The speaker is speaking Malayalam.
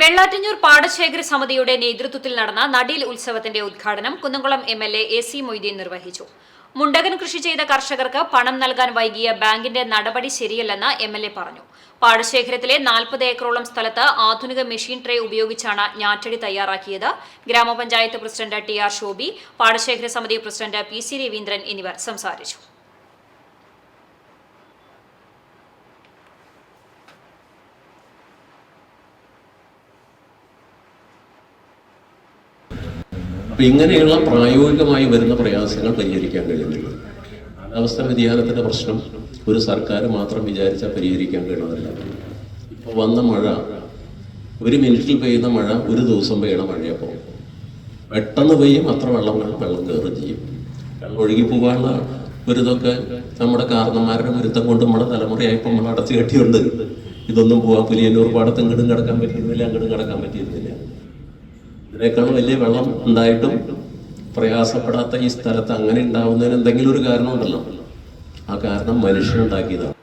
വെള്ളാറ്റഞ്ഞൂർ പാടശേഖര സമിതിയുടെ നേതൃത്വത്തിൽ നടന്ന നടീൽ ഉത്സവത്തിന്റെ ഉദ്ഘാടനം Kunnamkulam M L A C Moideen നിർവഹിച്ചു. മുണ്ടകൻ കൃഷി ചെയ്ത കർഷകർക്ക് പണം നൽകാൻ വൈകിയ ബാങ്കിന്റെ നടപടി ശരിയല്ലെന്ന് എം എൽ എ പറഞ്ഞു. പാടശേഖരത്തിലെ നാൽപ്പത് ഏക്കറോളം സ്ഥലത്ത് ആധുനിക മെഷീൻ ട്രേ ഉപയോഗിച്ചാണ് ഞാറ്റടി തയ്യാറാക്കിയത്. ഗ്രാമപഞ്ചായത്ത് പ്രസിഡന്റ് ടി ആർ ശോഭി പാടശേഖര സമിതി പ്രസിഡന്റ് പി സി രവീന്ദ്രൻ എന്നിവർ സംസാരിച്ചു. അപ്പൊ ഇങ്ങനെയുള്ള പ്രായോഗികമായി വരുന്ന പ്രയാസങ്ങൾ പരിഹരിക്കാൻ കഴിയുന്നില്ല. കാലാവസ്ഥ വ്യതിയാനത്തിന്റെ പ്രശ്നം ഒരു സർക്കാർ മാത്രം വിചാരിച്ചാൽ പരിഹരിക്കാൻ കഴിയുന്നതല്ല. ഇപ്പോൾ വന്ന മഴ ഒരു മിനിറ്റിൽ പെയ്യുന്ന മഴ ഒരു ദിവസം പെയ്യണ മഴയപ്പോൾ പെട്ടെന്ന് പെയ്യും അത്ര വെള്ളം വെള്ളം കയറുകയും ചെയ്യും. വെള്ളം ഒഴുകി പോകാനുള്ള ഒരു ഇതൊക്കെ നമ്മുടെ കാരണന്മാരുടെ ഗുരുത്തം കൊണ്ട് നമ്മുടെ തലമുറയായപ്പോൾ നമ്മൾ അടച്ചു കെട്ടിയുണ്ട് ഇതൊന്നും പോവാൻ പുലിയന്നൂർ പാടത്ത് ഇങ്ങോട്ടും കിടക്കാൻ പറ്റിയിരുന്നില്ല അങ്ങോട്ടും കിടക്കാൻ പറ്റിയിരുന്നില്ല. ഇതിനേക്കാൾ വലിയ വെള്ളം ഉണ്ടായിട്ടും പ്രയാസപ്പെടാത്ത ഈ സ്ഥലത്ത് അങ്ങനെ ഉണ്ടാവുന്നതിന് എന്തെങ്കിലും ഒരു കാരണമുണ്ടല്ലോ. ആ കാരണം മനുഷ്യനുണ്ടാക്കിയതാണ്.